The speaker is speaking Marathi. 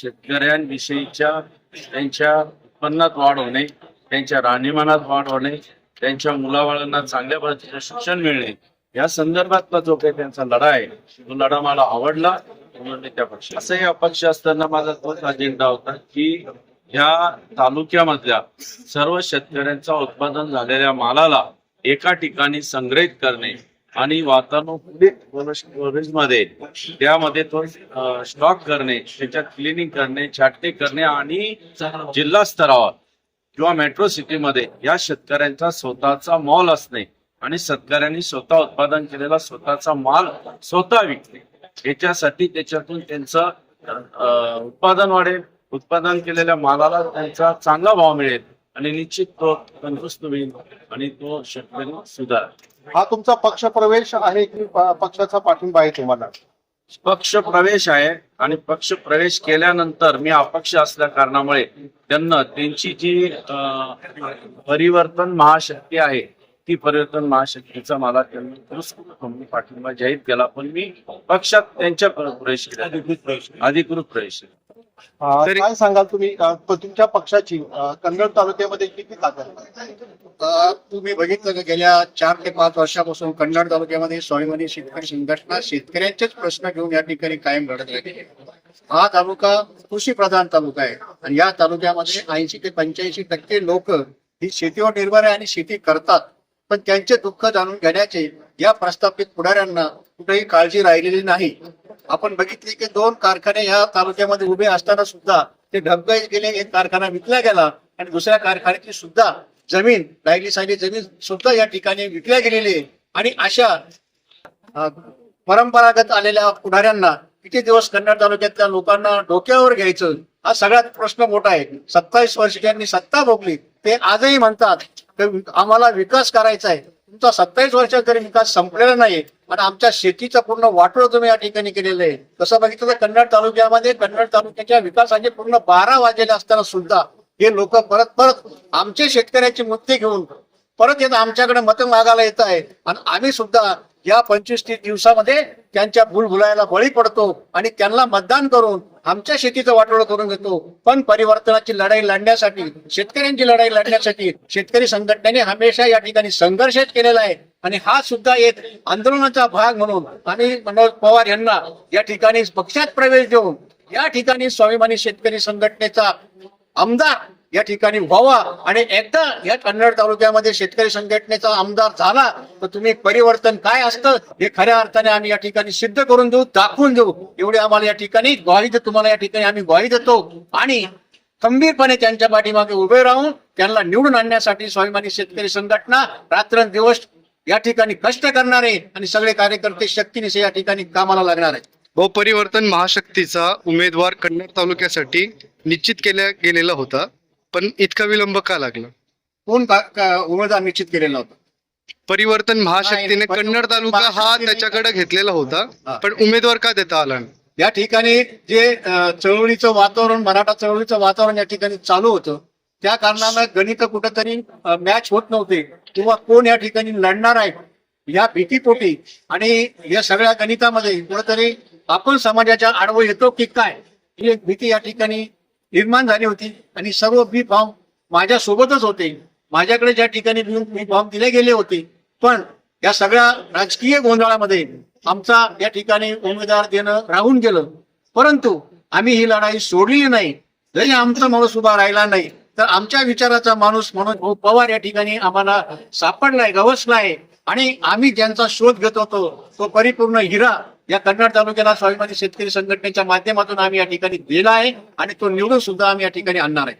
शेतकऱ्यांविषयीच्या त्यांच्या उत्पन्नात वाढ होणे त्यांच्या राहणीमानात वाढ होणे त्यांच्या मुलाबाळांना चांगल्या पद्धतीचं शिक्षण मिळणे या संदर्भातला जो काही त्यांचा लढा आहे तो लढा मला आवडला. म्हणून मी त्या पक्ष असंही अपक्ष असताना माझा तोच अजेंडा होता की या तालुक्यामधल्या सर्व शेतकऱ्यांचा उत्पादन झालेल्या मालाला एका ठिकाणी संग्रहित करणे आणि वातानुकूलित म्हणजे मध्ये त्यामध्ये तो स्टॉक करणे त्याच्यात क्लिनिंग करणे छाटणी करणे आणि जिल्हा स्तरावर किंवा मेट्रो सिटीमध्ये या शेतकऱ्यांचा स्वतःचा मॉल असणे आणि शेतकऱ्यांनी स्वतः उत्पादन केलेला स्वतःचा माल स्वतः विकणे. याच्यासाठी त्याच्यातून त्यांचं उत्पादन वाढेल. उत्पादन केलेल्या मालाला त्यांचा चांगला भाव मिळेल आणि निश्चित तो तंदुरुस्त होईल आणि तो शेतकरी सुधारेल. हा तुमचा पक्ष प्रवेश आहे की पक्षाचा पाठिंबा आहे तुम्हाला? पक्ष प्रवेश आहे आणि पक्ष प्रवेश केल्यानंतर मी अपक्ष असल्या कारणामुळे त्यांना त्यांची जी परिवर्तन महाशक्ती आहे ती परिवर्तन महाशक्तीचा मला त्यांना पाठिंबा जाहीर केला. पण मी पक्षात त्यांच्या प्रवेश केला. अधिकृत प्रवेश केला. काय सांगाल तुम्ही? अं, प- तुमच्या पक्षाची अं, कन्नड तालुक्यामध्ये किती ताकद आहे? अ, तुम्ही बघितलं का गेल्या चार ते पाच वर्षापासून कन्नड तालुक्यामध्ये स्वाभिमानी शेतकरी संघटना शेतकऱ्यांचेच प्रश्न घेऊन या ठिकाणी कायम लढत राहिली हा तालुका कृषी प्रधान तालुका आहे. आणि या तालुक्यामध्ये ऐंशी ते पंच्याऐंशी टक्के लोक ही शेतीवर निर्भर आहे आणि शेती करतात. पण त्यांचे दुःख जाणून घेण्याचे या प्रस्थापित पुढाऱ्यांना कुठेही काळजी राहिलेली नाही. आपण बघितले की दोन कारखाने या तालुक्यामध्ये उभे असताना सुद्धा ते ढबगाईत गेले एक कारखाना विकला गेला आणि दुसऱ्या कारखान्याची सुद्धा जमीन राहिली सायली जमीन सुद्धा या ठिकाणी विकल्या गेलेली आहे. आणि अशा परंपरागत आलेल्या पुढाऱ्यांना किती दिवस कन्नड तालुक्यातल्या लोकांना डोक्यावर घ्यायचं हा सगळ्यात प्रश्न मोठा आहे. सत्तावीस वर्ष ज्यांनी सत्ता भोगली ते आजही म्हणतात आम्हाला विकास करायचा आहे. तुमचा सत्तावीस वर्षात तरी विकास संपलेला नाही आणि आमच्या शेतीचं पूर्ण वाटोळ तुम्ही या ठिकाणी केलेलं आहे. तसं बघितलं तर कन्नड तालुक्यामध्ये कन्नड तालुक्याच्या विकासाचे पूर्ण बारा वाजलेले असताना सुद्धा हे लोक परत परत आमचे शेतकऱ्याचे मुद्दे घेऊन परत येत आमच्याकडे मतं मागायला येत आहे आणि आम्ही सुद्धा या पंचवीस तीस दिवसामध्ये त्यांच्या भूलभुलायला बळी पडतो आणि त्यांना मतदान करून आमच्या शेतीचं वाटोळ करून घेतो. पण परिवर्तनाची लढाई लढण्यासाठी शेतकऱ्यांची लढाई लढण्यासाठी शेतकरी संघटनेने हमेशा या ठिकाणी संघर्षच केलेला आहे. आणि हा सुद्धा एक आंदोलनाचा भाग म्हणून आम्ही मनोज पवार यांना या ठिकाणी पक्षात प्रवेश देऊन या ठिकाणी स्वाभिमानी शेतकरी संघटनेचा आमदार या ठिकाणी व्हावा आणि एकदा या कन्नड तालुक्यामध्ये शेतकरी संघटनेचा आमदार झाला तर तुम्ही परिवर्तन काय असतं हे खऱ्या अर्थाने आम्ही या ठिकाणी सिद्ध करून देऊ दाखवून देऊ. एवढी आम्हाला या ठिकाणी ग्वाही तुम्हाला या ठिकाणी आम्ही ग्वाही देतो. आणि खंबीरपणे त्यांच्या पाठीमागे उभे राहून त्यांना निवडून आणण्यासाठी स्वाभिमानी शेतकरी संघटना रात्रंदिवस या ठिकाणी कष्ट करणार आहे आणि सगळे कार्यकर्ते शक्तीनिशी या ठिकाणी कामाला लागणार आहेत. बहुपरिवर्तन परिवर्तन महाशक्तीचा उमेदवार कन्नड तालुक्यासाठी निश्चित केला गेलेला होता. पण इतका विलंब का लागला कोण का- का- उमेदवार निश्चित केलेला होता परिवर्तन महाशक्तीने नाही, कन्नड तालुका हा महाशक्तीने- त्याच्याकडे घेतलेला होता हा. पण उमेदवार का देता आला नाही? या ठिकाणी जे अ, चळवळीचं वातावरण मराठा चळवळीचं वातावरण या ठिकाणी चालू होतं त्या कारणानं गणित कुठंतरी मॅच होत नव्हते किंवा कोण या ठिकाणी लढणार आहे या भीतीपोटी आणि या सगळ्या गणितामध्ये कुठंतरी आपण समाजाच्या आडवं येतो की काय ही एक भीती या ठिकाणी निर्माण झाली होती आणि सर्व बी फॉर्म माझ्या सोबतच होते. माझ्याकडे ज्या ठिकाणी बी फॉर्म दिले गेले होते. पण या सगळ्या राजकीय गोंधळामध्ये आमचा या ठिकाणी उमेदवार देणं राहून गेलं. परंतु आम्ही ही लढाई सोडली नाही. जरी आमचा माणूस उभा राहिला नाही तर आमच्या विचाराचा माणूस म्हणून भाऊ पवार या ठिकाणी आम्हाला सापडलाय गवसलाय. आणि आम्ही ज्यांचा शोध घेत होतो तो परिपूर्ण हिरा या कन्नड तालुक्याला स्वाभिमानी शेतकरी संघटनेच्या माध्यमातून आम्ही या ठिकाणी दिला आहे आणि तो निवडून सुद्धा आम्ही या ठिकाणी आणणार आहे.